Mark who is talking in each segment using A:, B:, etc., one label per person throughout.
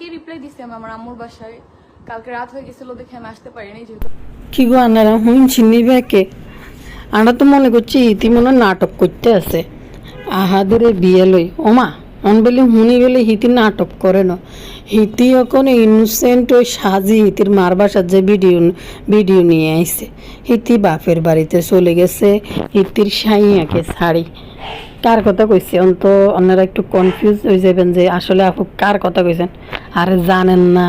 A: কালকে রিপ্লাই দিছি আমি আমার আম্মুর বাসায়। কালকে রাত হয়ে গেছিল দেখে আমি আসতে পারিনি যেহেতু।
B: কি গো আনারা শুনছি নিবেকে আমরা তো মনে করছি ইতি মনে নাটক করতে আছে। আহাদের বিয়ে লই। ওমা অন বলে শুনি বলে হিতি নাটক করে না। হিতি এখন ইনোসেন্ট ওই সাজি হিতির মার বাসার যে ভিডিও ভিডিও নিয়ে আইছে। হিতি বাপের বাড়িতে চলে গেছে, হিতির সাইয়াকে ছাড়ি। কার কথা কইছে? অন্ত আপনারা একটু কনফিউজ হয়ে যাবেন যে আসলে আপু কার কথা কইছেন? আরে জানেন না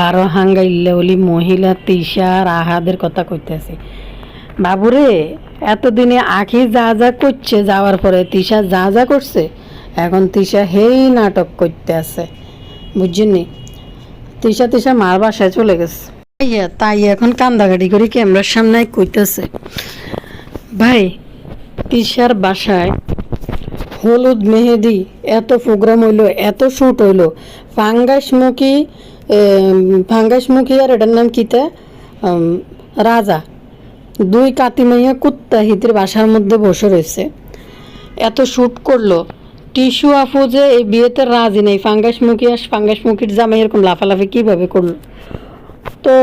B: বারো হাঙ্গাইলে ওলি মহিলা তিশা আর আহাদের কথা কইতেছে। বাবুরে, এতদিনে আখি যা যা করছে যাওয়ার পরে তিশা যা যা করছে, এখন তিশা হেই নাটক করতে আছে বুঝছেননি? তিশা তিশা মার বাসায় চলে গেছে। ইয়া তাই এখন কান্দাগাড়ি করে ক্যামেরার সামনে কইতেছে। ভাই, তিশার বাসায় হলুদ মেহেদি এত প্রোগ্রাম হইল, এত শ্যুট হইল ফাঙ্গাসমুখী ফাঙ্গাসমুখী আর এটার নাম কিতা রাজা দুই কাতিমাইয়া কুত্তা হিতির বাসার মধ্যে বসে রয়েছে এত শ্যুট করল টিস্যু আপু যে এই বিয়েতে রাজি নেই ফাঙ্গাসমুখী আর ফাঙ্গাসমুখীর জামাই এরকম লাফালাফি কীভাবে করল তো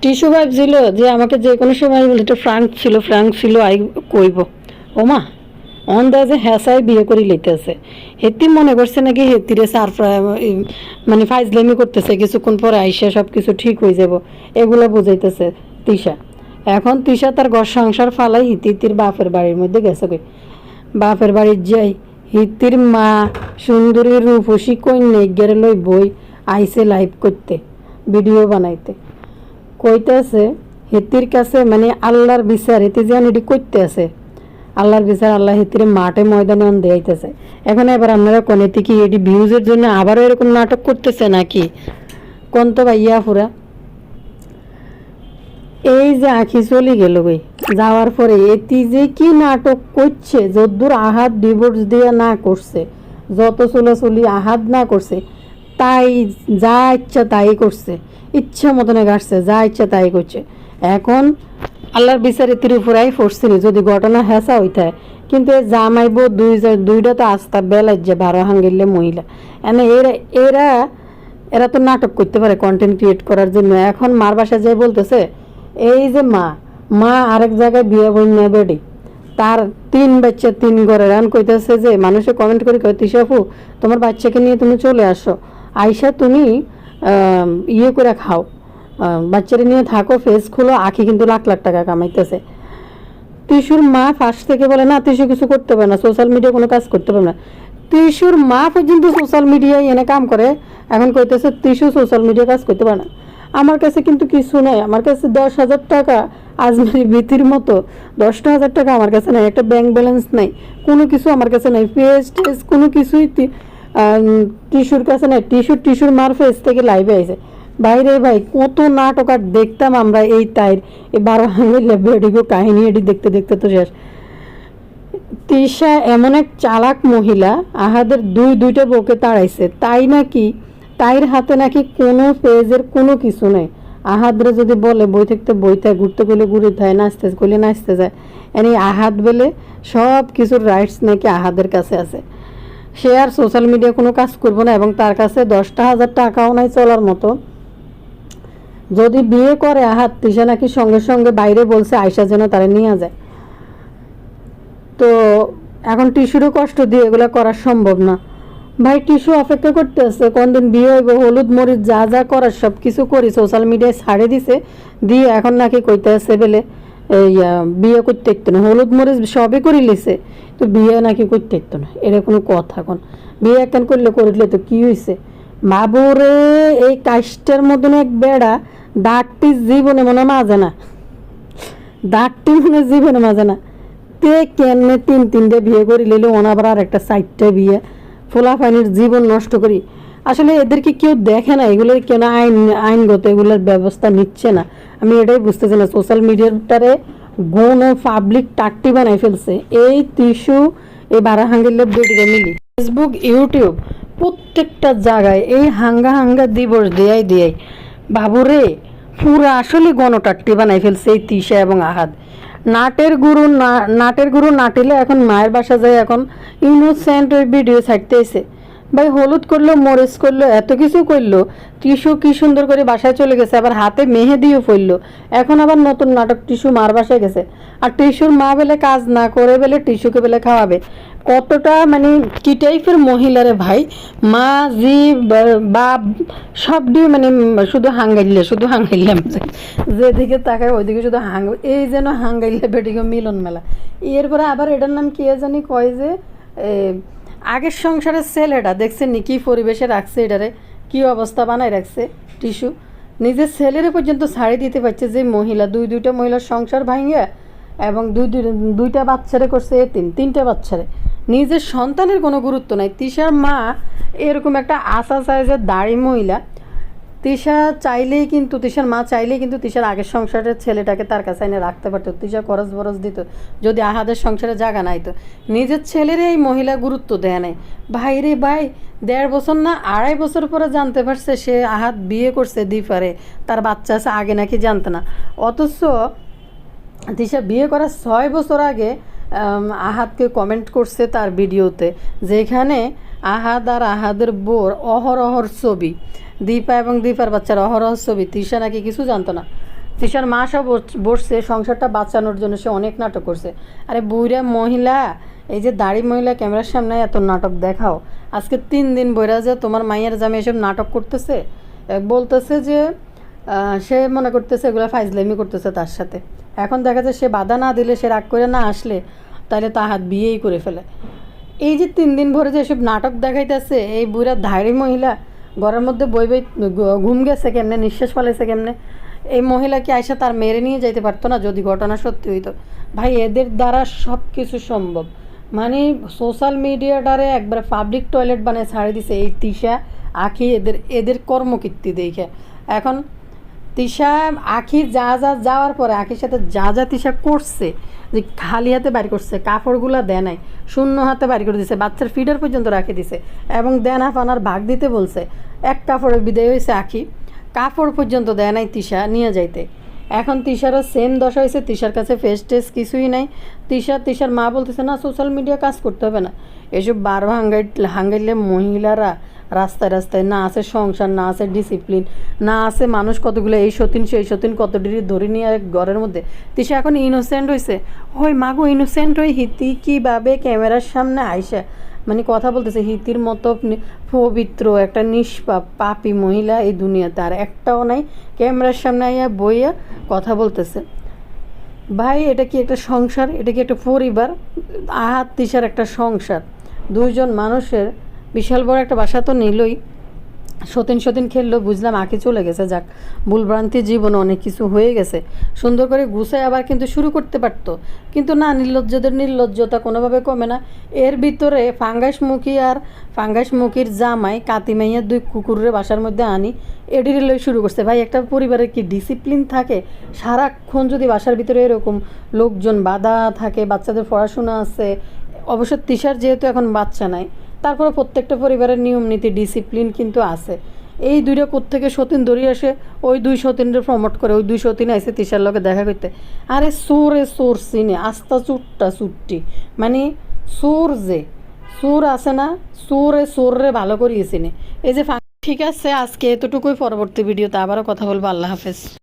B: টিস্যু ভাবছিল যে আমাকে যে কোনো সময় বলে এটা ফ্রাঙ্ক ছিল ফ্রাঙ্ক ছিল আই কইব ওমা অন্দাজে হ্যাসাই বিয়ে করে লইতেছে। হেতি মনে করছে নাকি হেতিরে সারপ্রা মানে ফাইজলামি করতেছে, কিছুক্ষণ পরে আইসা সব কিছু ঠিক হয়ে যাব। এগুলো বুঝাইতেছে তিশা। এখন তিশা তার ঘর সংসার ফালাই হিতির বাপের বাড়ির মধ্যে গেছে কই। বাপের বাড়ির যাই, হিতির মা সুন্দরী রূপসী কন্যা গেরে লই বই আইসে লাইভ করতে, ভিডিও বানাইতে। কইতেছে, হেতির কাছে মানে আল্লাহর বিচার হেতি যে করতে আছে আল্লাহর বিচার আল্লাহ হেতির মাঠে ময়দানে অন দেয়াইতেছে। এখন এবার আপনারা কোন এতে কি এটি ভিউজের জন্য আবারও এরকম নাটক করতেছে নাকি? কোন তো ভাইয়া পুরা এই যে আখি চলে গেল গই যাওয়ার পরে এটি যে কি নাটক করছে, যদ্দূর আহাত ডিভোর্স দিয়ে না করছে, যত চলাচলি আহাত না করছে, তাই যা ইচ্ছা তাই করছে, ইচ্ছা মতনে কাটছে যা ইচ্ছা তাই করছে। এখন আল্লাহর বিচারে ত্রিপুরাই ফসছিনি যদি ঘটনা হেসা হইতে। কিন্তু জামাইব দুই দুইটা তো আস্তা বেলায় যে বারো হাঙ্গিলে মহিলা। এনে এরা এরা এরা তো নাটক করতে পারে কন্টেন্ট ক্রিয়েট করার জন্য। এখন মার বাসায় যে বলতেছে, এই যে মা মা আরেক জায়গায় বিয়ে বন্যা বেডি। তার তিন বাচ্চা তিন ঘরে। রান কইতেছে যে, মানুষে কমেন্ট করে কয় তিশাফু তোমার বাচ্চাকে নিয়ে তুমি চলে আসো। আইসা তুমি ইয়ে করে খাও। বাচ্চারা নিয়ে থাকো ফেস খুলো, আখি কিন্তু লাখ লাখ টাকা কামাইতেছে। টিসুর মা ফার্স্ট থেকে বলে, না টিসু কিছু করতে পারে না সোশ্যাল মিডিয়া কোনো কাজ করতে পারে না। টিসুর মা পর্যন্ত সোশ্যাল মিডিয়ায় এনে কাম করে। এখন কইতেছে টিসু সোশ্যাল মিডিয়া কাজ করতে পারে না। আমার কাছে কিন্তু কিছু নেই। আমার কাছে দশ হাজার টাকা আজমারি বিতির মতো। দশটা হাজার টাকা আমার কাছে নাই। একটা ব্যাংক ব্যালেন্স নাই। কোনো কিছু আমার কাছে নাই। ফেস টেজ কোনো কিছুই টিস্যুর কাছে নাই। টিসুর টিস্যুর মার ফেস থেকে লাইভে আইছে। বাইরে ভাই, কত নাটক আর দেখতাম আমরা এই তাইর। এই বারো বেডিগো কাহিনী এটি দেখতে দেখতে তো শেষ। তৃষা এমন এক চালাক মহিলা, আহাদের দুই দুইটা বউকে তাড়াইছে। তাই নাকি, তাইর হাতে নাকি কোনো পেজের কোনো কিছু নেই। আহাদরে যদি বলে, বই থাকতে বই থাকে, ঘুরতে গেলে ঘুরে থাকে নাচতে গেলে নাচতে যায়। এনে আহাত বলে, সব কিছুর রাইটস নাকি আহাদের কাছে আছে। সে আর সোশ্যাল মিডিয়া কোনো কাজ করব না এবং তার কাছে দশটা হাজার টাকাও নাই চলার মতো। যদি বিয়ে করে আহাত তিশা নাকি সঙ্গে সঙ্গে বাইরে বলছে আয়সা যেন তারা নিয়ে যায়। তো এখন টিস্যুরও কষ্ট দিয়ে এগুলো করা সম্ভব না। ভাই, টিস্যু অপেক্ষা করতে আছে, কোনদিন বিয়ে হইব, হলুদ মরিচ যা যা করার সব কিছু করি সোশ্যাল মিডিয়ায় ছাড়ে দিছে, দিয়ে এখন নাকি কইতে আছে বেলে, এই বিয়ে করতে ইতো না, হলুদ মরিচ সবই করে লিছে, তো বিয়ে নাকি করতে ইতো না, এটা কোনো কথা কোন। বিয়ে একখান করলে, করিলে তো কি হয়েছে বাবুরে, এই কাষ্টের মতন এক বেড়া দাঁতটি জীবনে মনে মাজে না। দাঁতটি মনে জীবনে মাজে না। তে কেনে তিন তিনটে বিয়ে করি লিলে ওনাবার আর একটা চারটে বিয়ে। ফোলা ফোলাফানির জীবন নষ্ট করি। আসলে এদেরকে কেউ দেখে না, এগুলোর কেন আইন, আইনগত এগুলোর ব্যবস্থা নিচ্ছে না? আমি এটাই বুঝতেছি না সোশ্যাল মিডিয়াটারে গুণ পাবলিক টাকটি বানাই ফেলছে। এই টিস্যু এই বারা হাঙ্গেলের বেডিকে মিলি। ফেসবুক ইউটিউব প্রত্যেকটা জায়গায় এই হাঙ্গা হাঙ্গা দিবস দেয়াই দেয়াই। বাবুরে, পুরা আসলে গণটাট্টি বানাই ফেলছে এই তিশা এবং আহাদ। নাটের গুরু নাটের গুরু নাটিলে এখন মায়ের বাসা যায় এখন ইনোসেন্ট ওই ভিডিও ছাড়তে এসে ভাই হলুদ করল, মরিচ করল, এত কিছু করল। টিস্যু কি সুন্দর করে বাসায় চলে গেছে, আবার হাতে মেহেদিও ফেলল এখন আবার নতুন নাটক টিস্যু মার বাসায় গেছে। আর টিস্যুর মা বেলে কাজ না করে বেলে টিস্যুকে বেলে খাওয়াবে। কতটা মানে কি টাইপের মহিলারে ভাই? মা জি বাপ, সব দিয়ে মানে শুধু হাঙ্গাইলে, শুধু হাঙ্গাইলাম যেদিকে তাকায় ওইদিকে শুধু হাঙ্গ, এই যেন হাঙ্গাইলে বেটিকে মিলন মেলা এরপরে আবার এটার নাম কি জানি কয় যে আগের সংসারের ছেলেটা দেখছেন নি কী পরিবেশে রাখছে এটারে? কী অবস্থা বানায় রাখছে? টিস্যু। নিজের ছেলের পর্যন্ত ছাড়ি দিতে পারছে যে মহিলা, দুই দুইটা মহিলার সংসার ভাঙিয়া এবং দুই দুই- দুইটা বাচ্চারে করছে এ তিন, তিনটা বাচ্চারে। নিজের সন্তানের কোনো গুরুত্ব নাই। তিশার মা এরকম একটা আশা সাইজের দাড়ি মহিলা তিশা চাইলেই কিন্তু, তিশার মা চাইলেই কিন্তু তিশার আগের সংসারের ছেলেটাকে তার কাছে এনে রাখতে পারতো। তিশা খরচ বরচ দিত, যদি আহাদের সংসারে জাগা নাই তো। নিজের ছেলের এই মহিলা গুরুত্ব দেয় নাই। ভাই রে ভাই, দেড় বছর না আড়াই বছর পরে জানতে পারছে সে আহাত বিয়ে করছে দিফারে, তার বাচ্চা আছে আগে নাকি জানতো না। অথচ দিশা বিয়ে করার ছয় বছর আগে আহাতকে কমেন্ট করছে তার ভিডিওতে যেখানে আহাদ আর আহাদের বোর অহরহর ছবি। দীপা এবং দীপার বাচ্চার অহরহ ছবি। তৃষা নাকি কিছু জানতো না। তৃষার মা সব বস- বসছে, সংসারটা বাঁচানোর জন্য সে অনেক নাটক করছে। আরে বুইরা মহিলা, এই যে দাড়ি মহিলা ক্যামেরার সামনে এত নাটক দেখাও। আজকে তিন দিন বইরা যে তোমার মাইয়ের জামে এসব নাটক করতেছে। বলতেছে যে সে মনে করতেছে এগুলো ফাইজলামি করতেছে তার সাথে। এখন দেখা যায় সে বাধা না দিলে সে রাগ করে না আসলে তাহলে তা হাত বিয়েই করে ফেলে। এই যে তিন দিন ভরে যে এসব নাটক দেখাইতেছে, এই বুড়া ধাড়ি মহিলা, ঘরের মধ্যে বই বই ঘুম গেছে কেমনে, নিঃশ্বাস ফেলেছে কেমনে? এই মহিলা কি আইসা তার মেরে নিয়ে যাইতে পারতো না যদি ঘটনা সত্যি হইতো? ভাই, এদের দ্বারা সব কিছু সম্ভব। মানে সোশ্যাল মিডিয়াটারে একবার পাবলিক টয়লেট বানিয়ে ছাড়ি দিছে এই তিশা, আখি, এদের এদের কর্মকীর্তি দেখে। এখন তিশা, আখি যা যা যাওয়ার পরে আখির সাথে যা যা তিশা করছে, যে খালি হাতে বাড়ি করছে, কাপড়গুলো দেয় নাই শূন্য হাতে বাড়ি করে দিছে, বাচ্চার ফিডার পর্যন্ত রাখে দিছে এবং দেনা আফানার ভাগ দিতে বলছে, এক কাপড়ে বিদায় হয়েছে আখি কাপড় পর্যন্ত দেয় নাই তিশা নিয়ে যাইতে। এখন তিশারও সেম দশা হয়েছে, তিশার কাছে ফেস টেস কিছুই নাই। তিশা, তিশার মা বলতেছে, না সোশ্যাল মিডিয়া কাজ করতে হবে না। এসব বারো হাঙ্গাইট হাঙ্গাইলে মহিলারা রাস্তায় রাস্তায়, না আছে সংসার, না আছে ডিসিপ্লিন না আছে মানুষ কতগুলো এই সতীন, সেই সতীন কত ডিগ্রি ধরে নিয়ে ঘরের মধ্যে। তিশা এখন ইনোসেন্ট হয়েছে ওই মাগো ইনোসেন্ট হয়ে হিতি কীভাবে ক্যামেরার সামনে আইসা? মানে কথা বলতেছে, হিতির মতো পবিত্র একটা নিষ্পাপ, পাপি মহিলা এই দুনিয়াতে। আর একটাও নাই, ক্যামেরার সামনে আইয়া বইয়া কথা বলতেছে। ভাই, এটা কি একটা সংসার? এটা কি একটা পরিবার? আহাত তিসার একটা সংসার। দুইজন মানুষের বিশাল বড় একটা বাসা তো নিলই। সতীন সতীন খেললো, বুঝলাম আঁকে চলে গেছে, যাক। ভুলভ্রান্তি জীবন অনেক কিছু হয়ে গেছে। সুন্দর করে গুছায় আবার কিন্তু শুরু করতে পারতো। কিন্তু না, নির্লজ্জদের নির্লজ্জতা কোনোভাবে কমে না। এর ভিতরে ফাঙ্গাস মুখী আর ফাঙ্গাস মুখীর জামাই কাতিমাইয়া দুই কুকুরের বাসার মধ্যে আনি এডির লই শুরু করছে। ভাই, একটা পরিবারের কি ডিসিপ্লিন থাকে? সারাক্ষণ যদি বাসার ভিতরে এরকম লোকজন বাধা থাকে, বাচ্চাদের পড়াশোনা আছে, অবশ্য তিশার যেহেতু এখন বাচ্চা নাই তারপরে প্রত্যেকটা পরিবারের নিয়ম, নীতি ডিসিপ্লিন কিন্তু আছে। এই দুইটা কোত্থেকে সতীন ধরিয়ে আসে, ওই দুই সতীনরে প্রমোট করে, ওই দুই সতীন আইসে তিশার লোকে দেখা করতে। আরে সোরে সোর সিনে, আস্তা চুট্টা চুট্টি। মানে সোর যে, সুর আছে না, সুরে সুররে ভালো করিয়েছিনে এই যে ঠিক আছে, আজকে এতটুকুই, পরবর্তী ভিডিওতে আবারও কথা বলব। আল্লাহ হাফেজ।